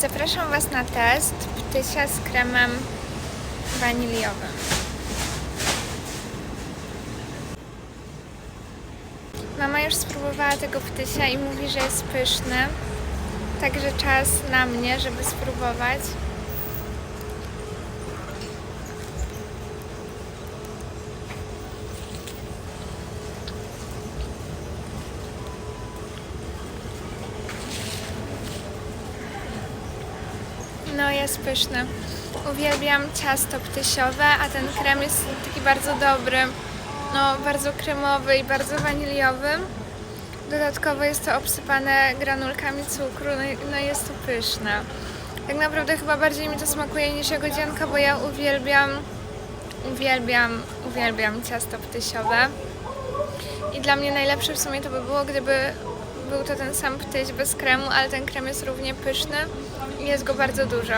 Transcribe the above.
Zapraszam Was na test ptysia z kremem waniliowym. Mama już spróbowała tego ptysia i mówi, że jest pyszny. Także czas na mnie, żeby spróbować. No, jest pyszny. Uwielbiam ciasto ptysiowe, a ten krem jest taki bardzo dobry. No, bardzo kremowy i bardzo waniliowy. Dodatkowo jest to obsypane granulkami cukru, no, no jest to pyszne. Tak naprawdę chyba bardziej mi to smakuje niż jagodzianka, bo ja uwielbiam, uwielbiam, uwielbiam ciasto ptysiowe. I dla mnie najlepsze w sumie to by było, gdyby był to ten sam ptyś bez kremu, ale ten krem jest równie pyszny i jest go bardzo dużo.